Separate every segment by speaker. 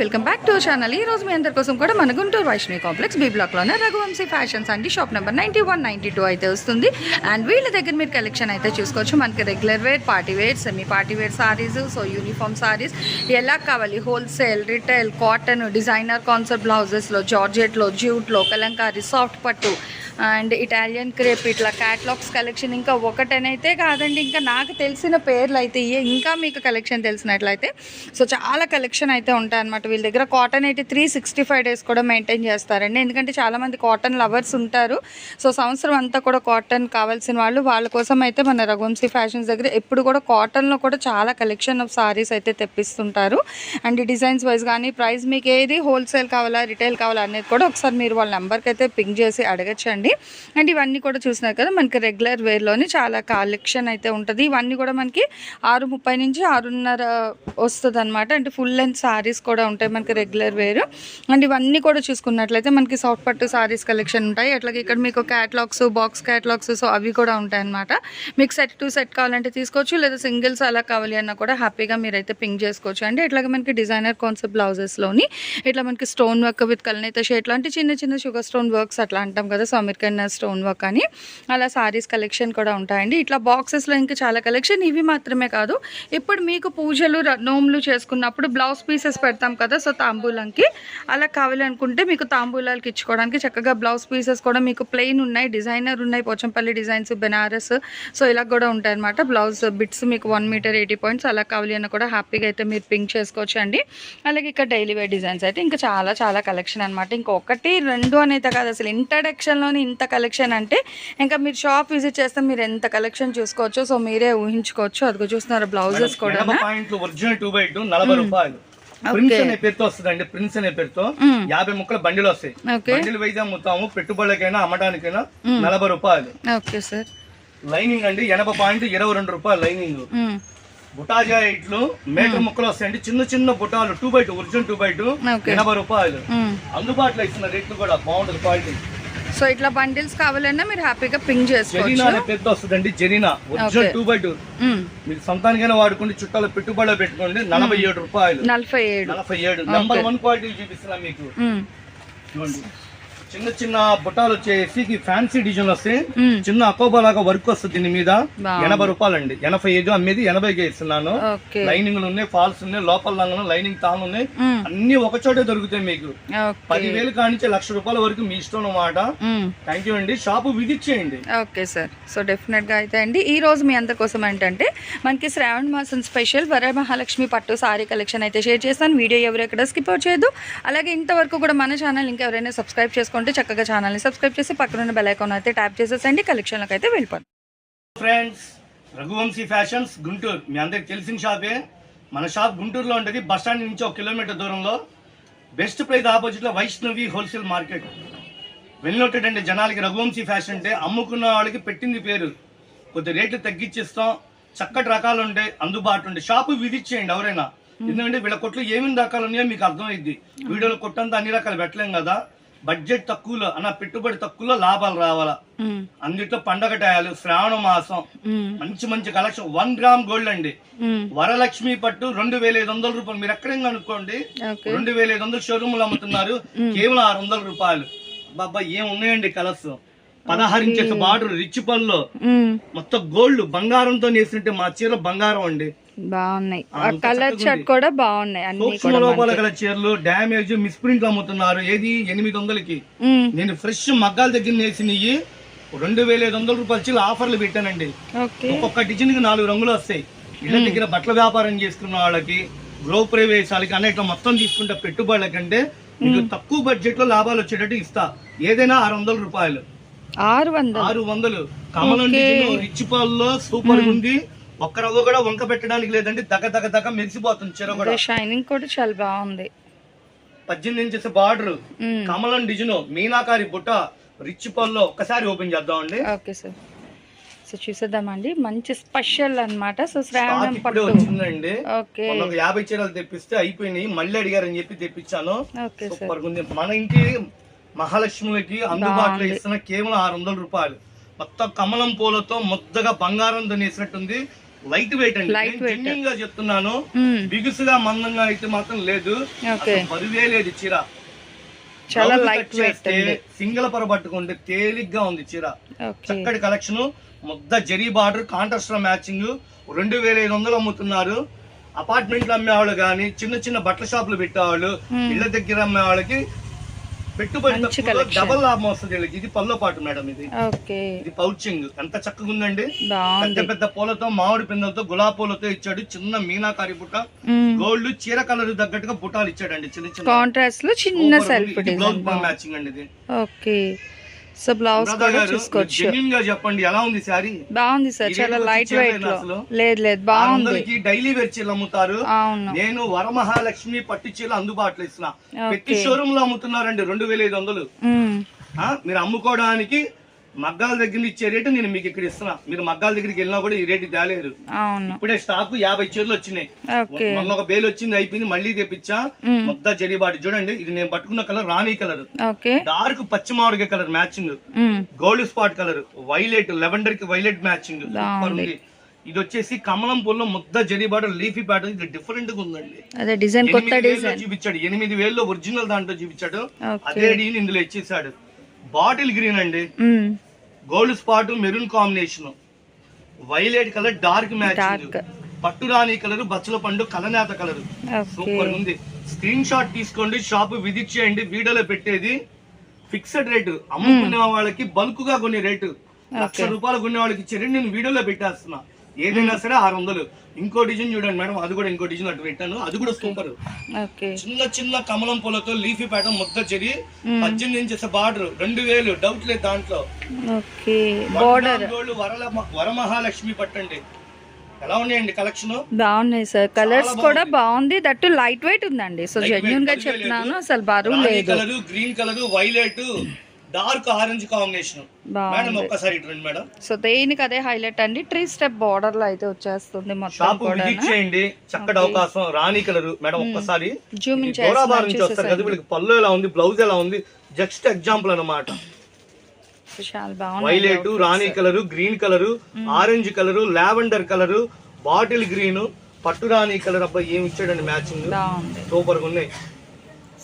Speaker 1: Welcome back to channel ఈ రోజు మీ అందరి కోసం కూడా మన గుంటూరు వైష్ణవి కాంప్లెక్స్ బీ బ్లాక్లోనే రఘువంశీ ఫ్యాషన్స్ అండి. Shop number ninety one ninety two అయితే వస్తుంది. అండ్ వీళ్ళ దగ్గర మీరు కలెక్షన్ అయితే చూసుకోవచ్చు. మనకి regular wear party wear semi party wear saris so uniform saris ఎలా కావాలి? Wholesale retail cotton designer concept బ్లౌజెస్లో జార్జెట్లో జ్యూట్లో కలంకారీ సాఫ్ట్ పట్టు అండ్ ఇటాలియన్ క్రేప్ ఇట్లా క్యాట్లాగ్స్ కలెక్షన్ ఇంకా ఒకటనైతే కాదండి. ఇంకా నాకు తెలిసిన పేర్లు అయితే ఇంకా మీకు కలెక్షన్ తెలిసినట్లయితే. సో చాలా కలెక్షన్ అయితే ఉంటాయి అన్నమాట వీళ్ళ దగ్గర కాటన్ అయితే త్రీ సిక్స్టీ ఫైవ్ డేస్ కూడా మెయింటైన్ చేస్తారండి. ఎందుకంటే చాలామంది కాటన్ లవర్స్ ఉంటారు. సో సంవత్సరం అంతా కూడా కాటన్ కావాల్సిన వాళ్ళు వాళ్ళ కోసం అయితే మన రఘువంశీ ఫ్యాషన్స్ దగ్గర ఎప్పుడు కూడా కాటన్లో కూడా చాలా కలెక్షన్ ఆఫ్ సారీస్ అయితే తెప్పిస్తుంటారు. అండ్ డిజైన్స్ వైజ్ కానీ ప్రైస్ మీకు ఏది హోల్సేల్ కావాలా రిటైల్ కావాలా అనేది కూడా ఒకసారి మీరు వాళ్ళ నెంబర్కి అయితే పింక్ చేసి అడగచ్చండి. అండ్ ఇవన్నీ కూడా చూసినారు కదా మనకి రెగ్యులర్ వేర్లోనే చాలా కలెక్షన్ అయితే ఉంటుంది. ఇవన్నీ కూడా మనకి ఆరు ముప్పై నుంచి ఆరున్నర వస్తుంది అనమాట అంటే ఫుల్ లెంత్ సారీస్ కూడా ఉంటాయి మనకి రెగ్యులర్ వేర్. అండ్ ఇవన్నీ కూడా చూసుకున్నట్లయితే మనకి సాఫ్ట్ పట్టు సారీస్ కలెక్షన్ ఉంటాయి. అట్లాగే ఇక్కడ మీకు క్యాట్లాగ్స్ బాక్స్ క్యాట్లాగ్స్ సో అవి కూడా ఉంటాయి అనమాట మీకు సెట్ టు సెట్ కావాలంటే తీసుకోవచ్చు లేదా సింగిల్స్ అలా కావాలి అన్నా కూడా హ్యాపీగా మీరైతే పింక్ చేసుకోవచ్చు. అండి ఇట్లాగే మనకి డిజైనర్ కాన్సెప్ట్ బ్లౌజెస్లోని ఇట్లా మనకి స్టోన్ వర్క్ విత్ కల్నేత షేట్ లాంటి చిన్న చిన్న షుగర్ స్టోన్ వర్క్స్ అట్లా అంటాం కదా సో అమెరికన్ స్టోన్ వర్క్ అని. అలా సారీస్ కలెక్షన్ కూడా ఉంటాయండి. ఇట్లా బాక్సెస్లో ఇంకా చాలా కలెక్షన్ ఇవి మాత్రమే కాదు ఇప్పుడు మీకు పూజలు ర- నోములు చేసుకున్నప్పుడు బ్లౌజ్ పీసెస్ పెడతాం కదా సో తాంబూలంకి. అలా కావాలనుకుంటే మీకు తాంబూలాలకి ఇచ్చుకోవడానికి చక్కగా బ్లౌజ్ పీసెస్ కూడా మీకు ప్లెయిన్ ఉన్నాయి డిజైనర్ ఉన్నాయి పోచంపల్లి డిజైన్స్ బెనారస్. సో ఇలా కూడా ఉంటాయి అనమాట బ్లౌజ్ బిట్స్ మీకు వన్ మీటర్ ఎయిటీ పాయింట్స్ అలా కావాలి అన్న కూడా హ్యాపీగా అయితే మీరు పింక్ చేసుకోవచ్చు అండి అలాగే ఇక్కడ డైలీ వేర్ డిజైన్స్ అయితే ఇంకా చాలా చాలా కలెక్షన్ అనమాట ఇంకొకటి రెండు అనేది కాదు అసలు ఇంట్రడక్షన్లోని ఇంత కలెక్షన్ అంటే ఇంకా మీరు షాప్ విజిట్ చేస్తే మీరు ఎంత కలెక్షన్ చూసుకోవచ్చు? సో మీరే ఊహించుకోవచ్చు. అదిగో చూస్తున్నారు బ్లౌజెస్ కూడా
Speaker 2: ఒరిజినల్ టూ బై టూ నలభై రూపాయలు. ప్రిన్స్ అనే పేరుతో వస్తుందండి. ప్రిన్స్ అనే పేరుతో. యాభై ముక్కల బండిలు వస్తాయి. బండిలు వైజ్ అమ్ముతాము పెట్టుబడులకైనా అమ్మడానికైనా నలభై రూపాయలు.
Speaker 1: ఓకే సార్
Speaker 2: లైనింగ్ అండి ఎనభై పాయింట్ ఇరవై రెండు రూపాయలు లైనింగ్ బుటాజా ఇట్లు మీటర్ ముక్కలు వస్తాయండి. చిన్న చిన్న బుటాలు two by two original two by two ఎనభై రూపాయలు. అందుబాటులో ఇస్తున్న రేట్లు కూడా బాగుంటుంది క్వాలిటీ
Speaker 1: సో ఇట్లా బండిల్స్ కావాలన్నా మీరు హ్యాపీగా పింక్ చేసుకోవచ్చు.
Speaker 2: పేరుతో వస్తుందండి Zarina original. Two by two. మీరు సొంతానికైనా వాడుకోండి చుట్టాలు పెట్టుబడిలో పెట్టుకోండి నలభై ఏడు రూపాయలు.
Speaker 1: నలభై ఏడు.
Speaker 2: నలభై ఏడు. నంబర్ వన్ క్వాలిటీ చూపిస్తున్నా మీకు. చూడండి. చిన్న చిన్న బుట్టాలు వచ్చేసి ఫ్యాన్సీ డిజైన్ వస్తే
Speaker 1: మ్మ్.
Speaker 2: చిన్న అకోబా లాగా వర్క్ వస్తుంది దీని మీద. ఎనభై రూపాయలు అండి ఎనభై ఐదు అమ్మేది ఎనభైకి ఇస్తున్నాను. లైనింగ్ ఉన్నాయి ఫాల్స్ ఉన్నాయి లోపల లంగలు లైనింగ్ తాను ఉన్నాయి. అన్ని ఒక చోటే దొరుకుతాయి మీకు. పదివేలు కానించి లక్ష రూపాయల వరకు మీ ఇష్టం అన్నమాట.
Speaker 1: మ్మ్.
Speaker 2: థ్యాంక్ యూ అండి. షాపు విజిట్ చేయండి.
Speaker 1: ఓకే సార్ సో డెఫినెట్గా అయితే అండి. ఈ రోజు మీ అందరి కోసం ఏంటంటే మనకి శ్రావణ మాసం స్పెషల్ వర మహాలక్ష్మి పట్టు సారీ కలెక్షన్ అయితే షేర్ చేస్తాను. వీడియో ఎవరు ఎక్కడ స్కిప్ చేయొద్దు. అలాగే ఇంతవరకు కూడా మన ఛానల్ ఇంకా ఎవరైనా సబ్స్క్రైబ్ చేసుకుంటే చక్కగా ఛానల్ని సబ్స్క్రైబ్ చేసి పక్కన బెల్ ఐకాన్ అయితే ట్యాప్ చేసేసండి కలెక్షన్లోకి అయితే వెళ్ళిపోండి.
Speaker 2: Friends Raghuvamshi fashions Guntur. మీ అందరికి తెలిసిన షాపే మన షాప్ గుంటూరులో ఉంటుంది. బస్ స్టాండ్ నుంచి ఒక కిలోమీటర్ దూరంలో. బెస్ట్ ప్రైస్ ఆపోజిట్లో వైష్ణవి హోల్సేల్ మార్కెట్ వెళ్ళినట్టండి జనాలకి రఘువంశీ ఫ్యాషన్ అంటే అమ్ముకున్న వాళ్ళకి పెట్టింది పేరు. కొద్ది రేట్లు తగ్గించిస్తాం. చక్కటి రకాలు ఉంటాయి. అందుబాటులో ఉంటాయి షాపు విజిట్ చేయండి ఎవరైనా ఎందుకంటే వీళ్ళ కొట్లు ఏమేమి రకాలు ఉన్నాయో మీకు అర్థమైంది వీడియోలో కొట్టంతా అన్ని రకాలు పెట్టలేం కదా. బడ్జెట్ తక్కువలో అన్న పెట్టుబడి తక్కువలో లాభాలు రావాలా. అందుట్లో పండగ టయాలు శ్రావణ మాసం. మంచి మంచి కలెక్షన్ వన్ గ్రామ్ గోల్డ్ అండి. వరలక్ష్మి పట్టు రెండు వేల ఐదు వందల రూపాయలు. మీరు ఎక్కడైనా అనుకోండి రెండు వేల ఐదు వందలు షోరూమ్లో అమ్ముతున్నారు. కేవలం ఆరు వందల రూపాయలు. బాబా ఏం ఉన్నాయండి కలర్స్ పదహారు ఇంచెస్ బార్డర్ రిచ్ పళ్ళు. మొత్తం గోల్డ్ బంగారంతో నేసింటే మా చీర బంగారం అండి.
Speaker 1: బాగున్నాయి.
Speaker 2: ఆ,
Speaker 1: కలర్ షర్ట్. కూడా బాగున్నాయి అన్ని
Speaker 2: లోపాల. గల చీరలు డ్యామేజ్ మిస్ప్రింట్ అమ్ముతున్నారు. ఏది? ఎనిమిది వందలకి. నేను ఫ్రెష్ మగ్గాల దగ్గర నేసినవి రెండు వేల ఐదు వందల రూపాయలు చీల ఆఫర్లు పెట్టానండి. ఒక్కొక్క డిజైన్కి నాలుగు రంగులు వస్తాయి. ఇళ్ళ దగ్గర బట్టల వ్యాపారం చేసుకున్న వాళ్ళకి గృహ ప్రవేశాలకి అన్నిట్లో మొత్తం తీసుకుంటే పెట్టుబడుల కంటే మీకు తక్కువ బడ్జెట్లో లాభాలు వచ్చేటట్టు ఇస్తా. ఏదైనా ఆరు వందల రూపాయలు.
Speaker 1: ఆరు వందలు.
Speaker 2: ఆరు వందలు. కమలం రిచ్ పాల్లో సూపర్ ఉంది. ఒక్క రవ్వ కూడా వంక పెట్టడానికి లేదండి. దగ దగ దగ మెరిసిపోతుంది చీర కూడా.
Speaker 1: షైనింగ్ కూడా చాలా బాగుంది.
Speaker 2: పద్దెనిమిది ఇంచెస్ బార్డర్. కమలం డిజైన్ మీనాకారి బుట్ట రిచ్ పల్లో ఒక్కసారి ఓపెన్ చేద్దామండి.
Speaker 1: Okay sir. సో చూసేద్దామండి. మంచి స్పెషల్ అన్నమాట. సో శ్రావణం పట్టు.
Speaker 2: వచ్చిందండి. ఒక యాభై చీరలు తెప్పిస్తే అయిపోయినాయి. మళ్ళీ అడిగారని చెప్పి తెప్పించాను.
Speaker 1: Okay sir.
Speaker 2: సూపర్ ఉంది మన ఇంటి మహాలక్ష్మికి అందుబాటులో. ఇస్తున్న కేవలం ఆరు వందల రూపాయలు. మొత్తం కమలం పూలతో ముద్దగా బంగారంతో నేసినట్టుంది లైట్ వెయిట్ అండి. గా చెప్తున్నాను. బిగుసుగా మందంగా అయితే మాత్రం లేదు.
Speaker 1: ఓకే.
Speaker 2: అసలు బరువే లేదు చీర.
Speaker 1: చాలా లైట్ వెయిట్
Speaker 2: సింగిల్ పొర పట్టుకుంటే తేలిగ్గా ఉంది చీర. చక్కటి కలెక్షన్. ముద్ద జరీ బార్డర్ కాంట్రాస్ట్ మ్యాచింగ్. రెండు వేల ఐదు వందలు అమ్ముతున్నారు. అపార్ట్మెంట్లు అమ్మేవాళ్ళు కానీ చిన్న చిన్న బట్టల షాపులు పెట్టేవాళ్ళు. ఇళ్ళ దగ్గర అమ్మే వాళ్ళకి పెట్టుబడి. డబల్ లాభం వస్తుంది వీళ్ళకి. ఇది పల్లో పాటు మేడం ఇది. ఇది పౌచింగ్. ఎంత చక్కగా ఉందండి. పెద్ద పెద్ద పూలతో మామిడి పిందలతో గులాబీ పూలతో ఇచ్చాడు. చిన్న మీనాకారి బుట్ట. గోల్డ్ చీర కలర్ తగ్గట్టుగా బుట్టాలు ఇచ్చాడండి. చిన్న చిన్న
Speaker 1: కాంట్రాస్ట్లో చిన్న సెల్ఫ్
Speaker 2: మ్యాచింగ్ అండి ఇది.
Speaker 1: ఓకే. సో బ్లౌజ్ కూడా చూసుకోవచ్చు.
Speaker 2: గా చెప్పండి ఎలా ఉంది శారీ?
Speaker 1: బాగుంది సార్ చాలా లైట్
Speaker 2: వెయిట్లో?
Speaker 1: లేదు లేదు బాగుంది.
Speaker 2: డైలీ వేర్ చీరలు అమ్ముతారు. నేను వరమహాలక్ష్మి పట్టు చీరలు అందుబాటులో ఇస్తున్నా. ప్రతి షోరూమ్లో అమ్ముతున్నారండి రెండు వేల ఐదు వందలు. మీరు అమ్ముకోవడానికి మగ్గాల దగ్గర ఇచ్చే రేటు నేను మీకు ఇక్కడ ఇస్తున్నా. మీరు మగ్గాల దగ్గరికి వెళ్ళినా కూడా ఈ రేటు తేలేరు ఇప్పుడే స్టాక్ యాభై చీరలు వచ్చినాయి. మొన్న ఒక బేలు వచ్చింది అయిపోయింది మళ్ళీ తెప్పించా. మొత్తం జరీబాటి చూడండి. ఇది నేను పట్టుకున్న కలర్ రాణి కలర్. డార్క్ పచ్చి మామిడికాయ colour matching. Gold spot colour. Violet లెవెండర్కి violet matching. Super. ఉంది. ఇది వచ్చేసి కమలం పూల్లో ముద్ద జరీబాట లీఫీ ప్యాటర్న్. ఇది డిఫరెంట్గా ఉందండి.
Speaker 1: అదే డిజైన్ కొత్త డిజైన్.
Speaker 2: చూపించాడు. ఎనిమిది వేల్లో ఒరిజినల్ దాంట్లో చూపించాడు. అదే డీని ఇందులో ఇచ్చేసాడు బాటిల్ గ్రీన్ అండి. Gold spot maroon combination. Violet colour dark matching. పట్టు రాణి కలర్ బచ్చల పండు కలనేత కలర్. సూపర్ ఉంది. స్క్రీన్ షాట్ తీసుకోండి షాప్ విజిట్ చేయండి వీడియోలో పెట్టేది. Fixed rate. అమ్ముకునే వాళ్ళకి బల్క్గా కొన్ని రేటు లక్ష రూపాయలు కొనే వాళ్ళకి ఇచ్చే నేను వీడియోలో పెట్టేస్తున్నా. ఏదైనా సరే ఆరు వందలు. ఇంకో డిజైన్ చూడండి మేడం అది కూడా ఇంకో డిజైన్ అటు పెట్టాను. అది కూడా సూపర్ చిన్న చిన్న కమలం పూలతో లీఫీ ప్యాటర్న్ ముద్ద చెరి. పద్దెనిమిది ఇంచెస్ బార్డర్ రెండు వేలు డౌట్ లేదు దాంట్లో. వరల వరమహాలక్ష్మి పట్టండి. ఎలా ఉన్నాయండి కలెక్షన్
Speaker 1: బాగున్నాయి సార్. కలర్స్ కూడా బాగుంది. దట్టు లైట్ వెయిట్ ఉందండి. సో
Speaker 2: జెన్యున్గా
Speaker 1: చెప్తున్నాను. అసలు బరువు
Speaker 2: రాణి
Speaker 1: లేదు.
Speaker 2: Colour green colour violet dark orange combination. Madam ఒక్కసారి ఇటు రండి మేడం.
Speaker 1: సో దేనికి అదే హైలైట్ అండి ట్రీ స్టెప్ బోర్డర్లో అయితే వచ్చేస్తుంది
Speaker 2: షాప్ విజిట్ చేయండి. చక్కటి అవకాశం రాణి కలర్. మేడం ఒక్కసారి నుంచి వస్తారు కదా వీళ్ళకి పళ్ళు ఎలా ఉంది బ్లౌజ్ ఎలా ఉంది జస్ట్ ఎగ్జాంపుల్
Speaker 1: బాగుంది
Speaker 2: వైలెట్ రాణి colour green colour orange colour lavender colour bottle green పట్టు రాణి కలర్. అబ్బాయి ఏమి ఇచ్చాడండి మ్యాచింగ్. సూపర్గా ఉన్నాయి.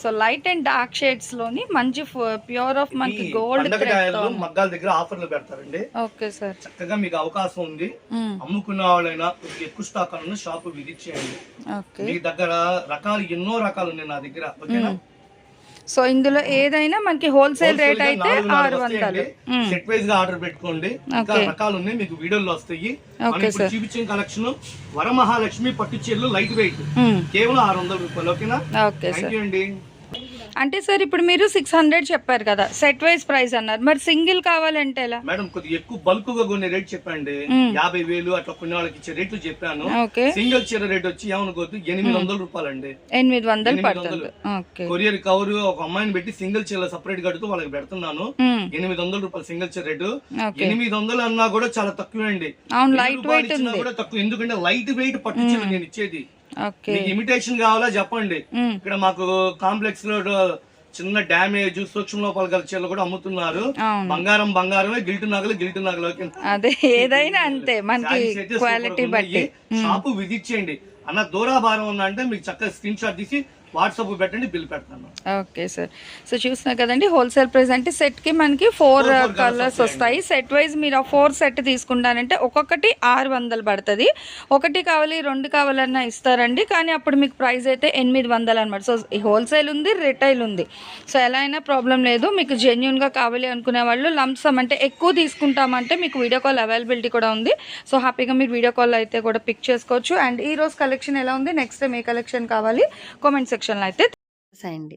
Speaker 1: సో లైట్ అండ్ డార్క్ షేడ్స్లోని మంచి ప్యూర్ ఆఫ్ మనకి గోల్డ్
Speaker 2: మగ్గాల దగ్గర ఆఫర్లు పెడతారండి.
Speaker 1: Okay sir.
Speaker 2: చక్కగా మీకు అవకాశం ఉంది. అమ్ముకున్న వాళ్ళైనా ఎక్కువ స్టాక్ అన్న షాప్ విజిట్ చేయండి.
Speaker 1: ఓకే.
Speaker 2: మీ దగ్గర రకాలు ఎన్నో రకాలు ఉన్నాయి నా దగ్గర. ఓకేనా?
Speaker 1: సో ఇందులో ఏదైనా మనకి హోల్సేల్ రేట్ అయితే ఆరు వందలు.
Speaker 2: సెట్ వైజ్గా ఆర్డర్ పెట్టుకోండి. ఇంకా. రకాలు ఉన్నాయి మీకు వీడియోలో వస్తాయి. చూపించిన కలెక్షన్ వరమహాలక్ష్మి పట్టు చీరలు లైట్ వెయిట్. కేవలం ఆరు వందల రూపాయలు. ఓకేనా?
Speaker 1: ఓకే
Speaker 2: అండి.
Speaker 1: అంటే సార్ ఇప్పుడు మీరు సిక్స్ హండ్రెడ్ చెప్పారు కదా సెట్ వైజ్ ప్రైస్ అన్నారు. మరి సింగిల్ కావాలంటే ఎలా?
Speaker 2: మేడం కొద్దిగా ఎక్కువ బల్క్గా కొన్ని రేట్ చెప్పండి. యాభై వేలు అట్లా కొన్ని వాళ్ళకి ఇచ్చే రేట్లు చెప్పాను. సింగిల్ చీర రేట్ వచ్చి ఏమనుకోవద్దు ఎనిమిది వందల రూపాయలండి.
Speaker 1: ఎనిమిది వందలు
Speaker 2: ఎనిమిది
Speaker 1: పడుతుంది. ఓకే.
Speaker 2: కొరియర్ కవర్ ఒక అమ్మాయిని పెట్టి సింగిల్ చీర సపరేట్ కడుతూ వాళ్ళకి పెడుతున్నాను. ఎనిమిది వందల రూపాయలు సింగిల్ చీర రేటు ఎనిమిది వందలు అన్నా కూడా చాలా తక్కువే అండి
Speaker 1: లైట్
Speaker 2: రూపాయలు
Speaker 1: వెయిట్
Speaker 2: కూడా తక్కువ. ఎందుకంటే లైట్ వెయిట్ పట్టు చీర నేను ఇచ్చేది. ఇమిటేషన్ కావాలా చెప్పండి. ఇక్కడ మాకు కాంప్లెక్స్లో చిన్న డ్యామేజ్ సూక్ష్మ లోపాలు గల చీరలు కూడా అమ్ముతున్నారు. బంగారం బంగారమే గిల్టు నగలు గిల్టు నగలు
Speaker 1: అదే ఏదైనా అంతే మనకి క్వాలిటీ బట్టి.
Speaker 2: షాపు విజిట్ చేయండి. అన్న దూరాభారం ఉందా అంటే మీకు చక్కగా స్క్రీన్ షాట్ తీసి వాట్సాప్ పెట్టండి బిల్ పెడతాను.
Speaker 1: Okay sir. సో చూస్తున్నారు కదండి హోల్సేల్ ప్రైస్ అంటే సెట్కి మనకి ఫోర్ కలర్స్ వస్తాయి. సెట్ వైజ్ మీరు ఆ ఫోర్ సెట్ తీసుకుంటానంటే ఒక్కొక్కటి ఆరు వందలు పడుతుంది. ఒకటి కావాలి రెండు కావాలన్నా ఇస్తారండి. కానీ అప్పుడు మీకు ప్రైస్ అయితే ఎనిమిది వందలు అనమాట సో హోల్సేల్ ఉంది రిటైల్ ఉంది. సో ఎలా అయినా ప్రాబ్లం లేదు. మీకు జెన్యున్గా కావాలి అనుకునే వాళ్ళు లంప్సమ్ అంటే ఎక్కువ తీసుకుంటామంటే మీకు వీడియో కాల్ అవైలబిలిటీ కూడా ఉంది. సో హ్యాపీగా మీరు వీడియో కాల్ అయితే కూడా పిక్ చేసుకోవచ్చు. అండ్ ఈ రోజు కలెక్షన్ ఎలా ఉంది? నెక్స్ట్ టైం ఏ కలెక్షన్ కావాలి? కామెంట్ సెక్షన్లో అయితే
Speaker 3: చేయండి